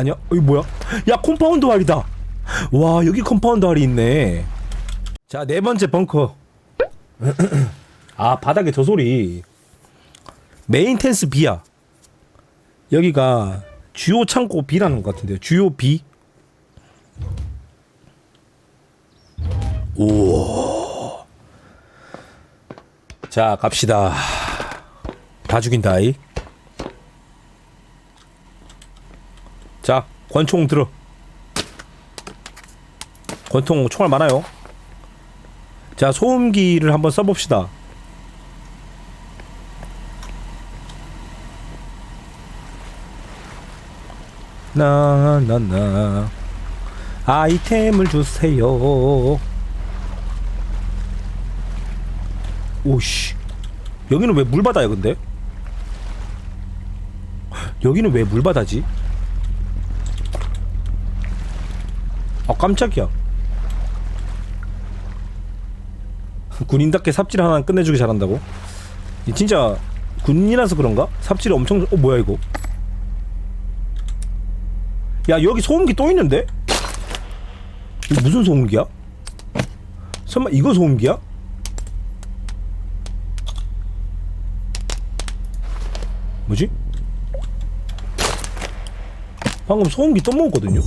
아니야? 이거 뭐야? 야 컴파운드 활이다. 와 여기 컴파운드 활이 있네. 자 네 번째 벙커. 아 바닥에 저 소리. 메인텐스 B야. 여기가 주요 창고 B라는 것 같은데요. 주요 B. 오. 자 갑시다. 다 죽인다 이. 자 권총 들어. 권총 총알 많아요. 자 소음기를 한번 써봅시다. 나 나 나 아이템을 주세요. 오씨 여기는 왜 물바다야 근데? 여기는 왜 물바다지? 깜짝이야. 군인답게 삽질 하나 끝내주기 잘한다고? 이 진짜 군인이라서 그런가? 삽질이 엄청 어 뭐야 이거? 야 여기 소음기 또 있는데? 이거 무슨 소음기야? 설마 이거 소음기야? 뭐지? 방금 소음기 또 먹었거든요?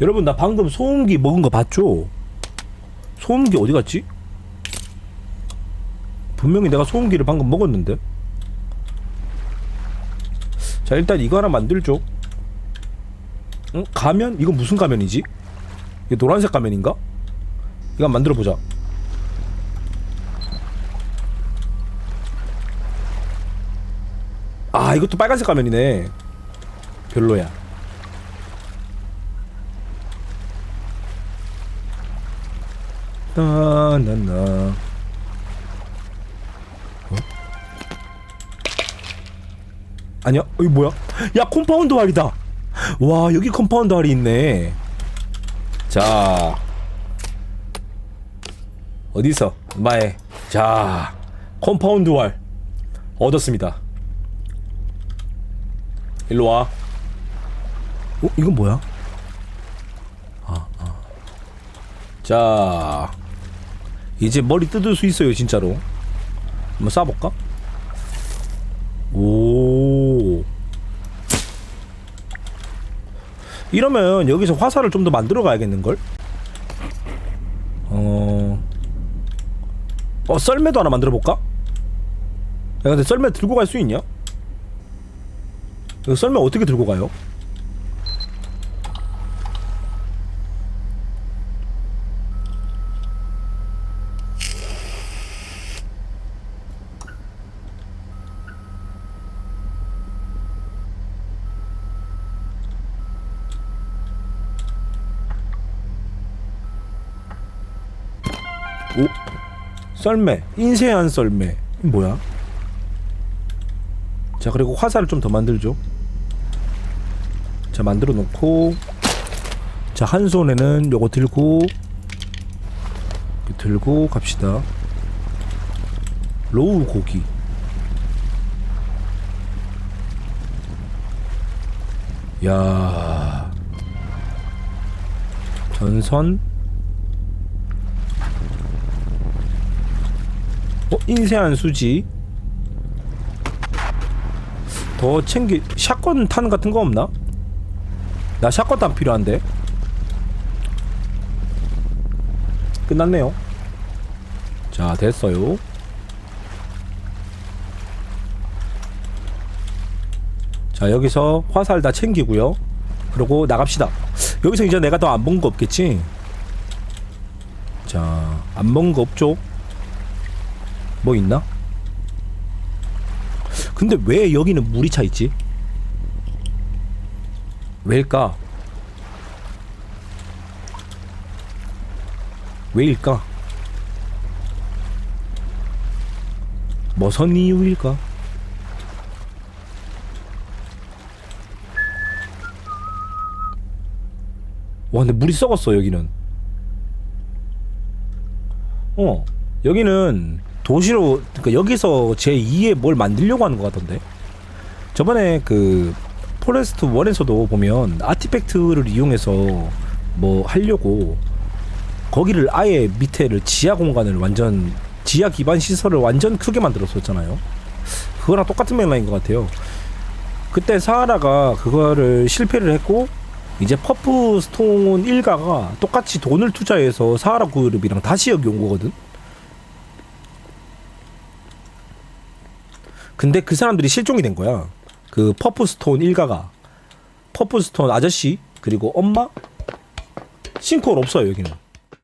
여러분 나 방금 소음기 먹은 거 봤죠? 소음기 어디 갔지? 분명히 내가 소음기를 방금 먹었는데 자 일단 이거 하나 만들죠 응? 가면? 이거 무슨 가면이지? 이게 노란색 가면인가? 이거 한번 만들어 보자 아 이것도 빨간색 가면이네 별로야 나나나 아니야? 어, 이거 뭐야? 야 컴파운드 활이다. 와 여기 컴파운드 활이 있네. 자 어디서 마에 자 컴파운드 활 얻었습니다. 일로 와. 어 이건 뭐야? 아, 아. 자 이제 머리 뜯을 수 있어요 진짜로. 한번 쏴볼까? 오. 이러면 여기서 화살을 좀 더 만들어 가야겠는걸? 어. 어, 썰매도 하나 만들어 볼까? 야, 근데 썰매 들고 갈 수 있냐? 썰매 어떻게 들고 가요? 오. 썰매. 인쇄한 썰매. 뭐야? 자 그리고 화살을 좀 더 만들죠. 자 만들어 놓고. 자 한 손에는 요거 들고 들고 갑시다. 로우 고기. 야. 전선 어, 인쇄한 수지. 더 챙기 샷건 탄 같은 거 없나? 나 샷건 탄 필요한데. 끝났네요. 자, 됐어요. 자, 여기서 화살 다 챙기고요. 그리고 나갑시다. 여기서 이제 내가 더 안 본 거 없겠지? 자, 안 본 거 없죠? 뭐 있나? 근데 왜 여기는 물이 차 있지? 왜일까? 왜일까? 무슨 이유일까? 와 근데 물이 썩었어 여기는 어 여기는 도시로 그러니까 여기서 제 2의 뭘 만들려고 하는 것 같던데. 저번에 그 포레스트 1에서도 보면 아티팩트를 이용해서 뭐 하려고 거기를 아예 밑에를 지하 공간을 완전 지하 기반 시설을 완전 크게 만들었었잖아요. 그거랑 똑같은 맥락인 것 같아요. 그때 사하라가 그거를 실패를 했고 이제 퍼프 스톤 일가가 똑같이 돈을 투자해서 사하라 그룹이랑 다시 여기 온 거거든. 근데 그 사람들이 실종이 된 거야. 그 퍼프 스톤 일가가 퍼프 스톤 아저씨 그리고 엄마 싱크홀 없어요 여기는.